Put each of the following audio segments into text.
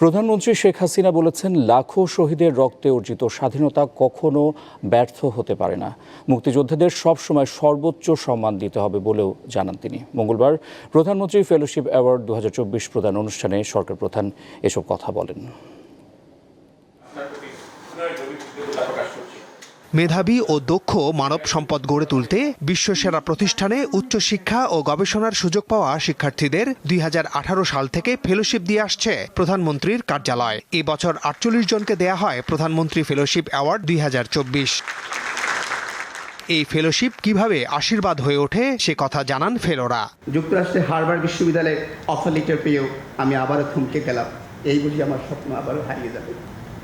প্রধানমন্ত্রী শেখ হাসিনা বলেছেন, লাখো শহীদের রক্তে অর্জিত স্বাধীনতা কখনো ব্যর্থ হতে পারে না। মুক্তিযোদ্ধাদের সবসময় সর্বোচ্চ সম্মান দিতে হবে বলেও জানান তিনি। মঙ্গলবার প্রধানমন্ত্রী ফেলোশিপ অ্যাওয়ার্ড দু হাজার চব্বিশ প্রদান অনুষ্ঠানে সরকার প্রধান এসব কথা বলেন। মেধাবী ও দক্ষ মানব সম্পদ গড়ে তুলতে বিশ্বসেরা প্রতিষ্ঠানে উচ্চশিক্ষা ও গবেষণার সুযোগ পাওয়া শিক্ষার্থীদের দুই হাজার আঠারো সাল থেকে ফেলোশিপ দিয়ে আসছে প্রধানমন্ত্রীর কার্যালয়। এ বছর আটচল্লিশ জনকে দেয়া হয় প্রধানমন্ত্রী ফেলোশিপ অ্যাওয়ার্ড দুই হাজার চব্বিশ। এই ফেলোশিপ কীভাবে আশীর্বাদ হয়ে ওঠে সে কথা জানান ফেলোরা। যুক্তরাষ্ট্রের হার্ভার্ড বিশ্ববিদ্যালয়ে অফার লেটার পেয়েও আমি আবারও থমকে গেলাম। এই বুঝি আমার স্বপ্ন আবারও হারিয়ে যাবে।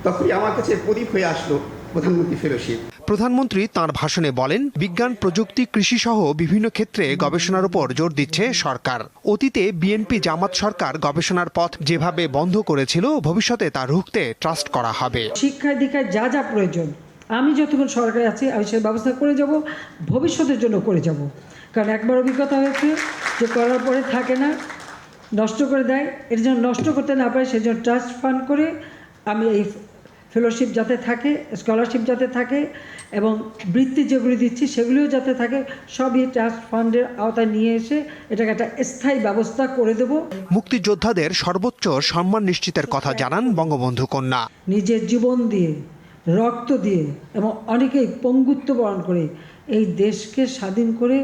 তখনই আমার কাছে প্রদীপ হয়ে আসলো প্রধানমন্ত্রী ফেলোশিপ। প্রধানমন্ত্রী তাঁর ভাষণে বলেন, বিজ্ঞান, প্রযুক্তি কৃষি সহ বিভিন্ন ক্ষেত্রে গবেষণার উপর জোর দিচ্ছে সরকার। অতীতে বিএনপি, জামাত সরকার গবেষণার পথ যেভাবে বন্ধ করেছিল, ভবিষ্যতে তা রুখতে ট্রাস্ট করা হবে। শিক্ষায়, দীক্ষায় যা যা প্রয়োজন, আমি যতক্ষণ সরকারে আছি, আমি সেই ব্যবস্থা করে যাব, ভবিষ্যতের জন্য করে যাব। কারণ একবার অভিজ্ঞতা হয়েছে যে করার পরে থাকে না, নষ্ট করে দেয়, এর জন্য নষ্ট করতে না পারে সেই জন্য ট্রাস্ট ফান্ড করে আমি এই ফেলোশিপ যাতে থাকে স্কলারশিপ যাতে থাকে এবং বৃত্তি যেগুলি দিচ্ছি সেগুলিও যাতে থাকে সবই ট্রাস্ট ফান্ডের আওতায় নিয়ে এসে এটাকে একটা স্থায়ী ব্যবস্থা করে দেবো। মুক্তিযোদ্ধাদের সর্বোচ্চ সম্মান নিশ্চিতের কথা জানান বঙ্গবন্ধু কন্যা। নিজের জীবন দিয়ে রক্ত দিয়ে এবং অনেকেই পঙ্গুত্ব বরণ করে এই দেশকে স্বাধীন করে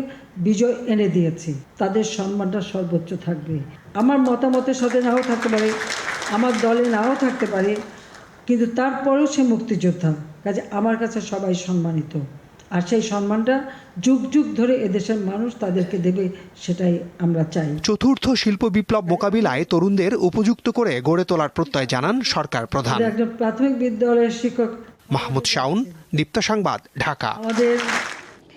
বিজয় এনে দিয়েছে। তাদের সম্মানটা সর্বোচ্চ থাকবে। আমার মতামতের সাথে নাও থাকতে পারে আমার দলে নাও থাকতে পারে কিন্তু তারপরেও সে মুক্তিযোদ্ধা। কাজে আমার কাছে সবাই সম্মানিত। আর সেই সম্মানটা যুগ যুগ ধরে এদেশের মানুষ তাদেরকে দেবে সেটাই আমরা চাই। চতুর্থ শিল্প বিপ্লব মোকাবিলায় তরুণদের উপযুক্ত করে গড়ে তোলার প্রত্যয় জানান সরকার প্রধান। একজন প্রাথমিক বিদ্যালয়ের শিক্ষক। মাহমুদ শাউন দীপ্ত সংবাদ ঢাকা। আমাদের